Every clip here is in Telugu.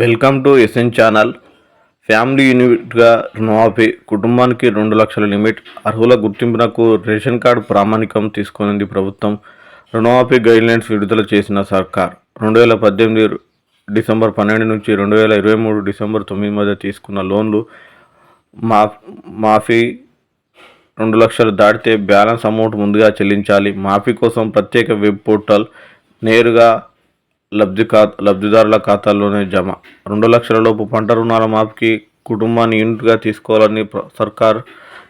Welcome to S N channel. Family యూనిట్గా రుణమాఫీ కుటుంబానికి రెండు లక్షల లిమిట్ అర్హుల గుర్తింపునకు రేషన్ కార్డు ప్రామాణికం తీసుకునింది ప్రభుత్వం. రుణమాఫీ గైడ్లైన్స్ విడుదల చేసిన సర్కార్ రెండు వేల పద్దెనిమిది డిసెంబర్ పన్నెండు నుంచి రెండు వేల ఇరవై మూడు డిసెంబర్ తొమ్మిది మధ్య తీసుకున్న లోన్లు మా మాఫీ రెండు లక్షలు దాటితే బ్యాలెన్స్ అమౌంట్ ముందుగా చెల్లించాలి. మాఫీ కోసం ప్రత్యేక వెబ్ పోర్టల్ నేరుగా లబ్ధి ఖా లబ్ధిదారుల ఖాతాల్లోనే జమ. రెండు లక్షల లోపు పంట రుణాల మాఫీకి కుటుంబాన్ని యూనిట్గా తీసుకోవాలని సర్కార్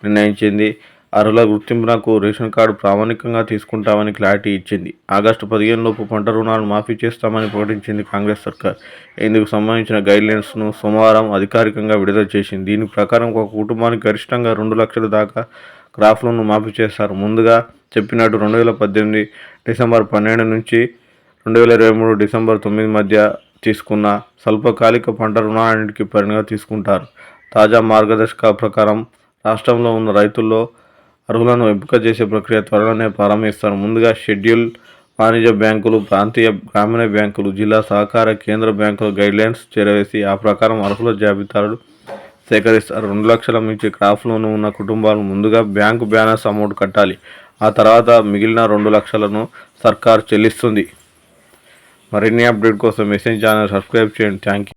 నిర్ణయించింది. అర్హుల గుర్తింపునకు రేషన్ కార్డు ప్రామాణికంగా తీసుకుంటామని క్లారిటీ ఇచ్చింది. ఆగస్టు పదిహేను లోపు పంట రుణాలు మాఫీ చేస్తామని ప్రకటించింది కాంగ్రెస్ సర్కార్. ఇందుకు సంబంధించిన గైడ్లైన్స్ను సోమవారం అధికారికంగా విడుదల చేసింది. దీని ప్రకారం ఒక కుటుంబానికి గరిష్టంగా రెండు లక్షల దాకా క్రాప్ మాఫీ చేస్తారు. ముందుగా చెప్పినట్టు రెండు వేల పద్దెనిమిది డిసెంబర్ పన్నెండు నుంచి రెండు వేల ఇరవై మూడు డిసెంబర్ తొమ్మిది మధ్య తీసుకున్న స్వల్పకాలిక పంట రుణాలన్నింటికి పరిణిగా తీసుకుంటారు. తాజా మార్గదర్శక ప్రకారం రాష్ట్రంలో ఉన్న రైతుల్లో అర్హులను ఎంపిక చేసే ప్రక్రియ త్వరలోనే ప్రారంభిస్తారు. ముందుగా షెడ్యూల్ వాణిజ్య బ్యాంకులు ప్రాంతీయ గ్రామీణ బ్యాంకులు జిల్లా సహకార కేంద్ర బ్యాంకుల గైడ్లైన్స్ చేరవేసి ఆ ప్రకారం అర్హుల జాబితాలు సేకరిస్తారు. రెండు లక్షల మించి క్రాఫ్ లోన్ ఉన్న కుటుంబాలు ముందుగా బ్యాంకు బ్యాలెన్స్ అమౌంట్ కట్టాలి. ఆ తర్వాత మిగిలిన రెండు లక్షలను సర్కార్ చెల్లిస్తుంది. మరిన్ని అప్డేట్ కోసం మెసేజ్ ఛానల్ సబ్స్క్రైబ్ చేయండి థ్యాంక్ యూ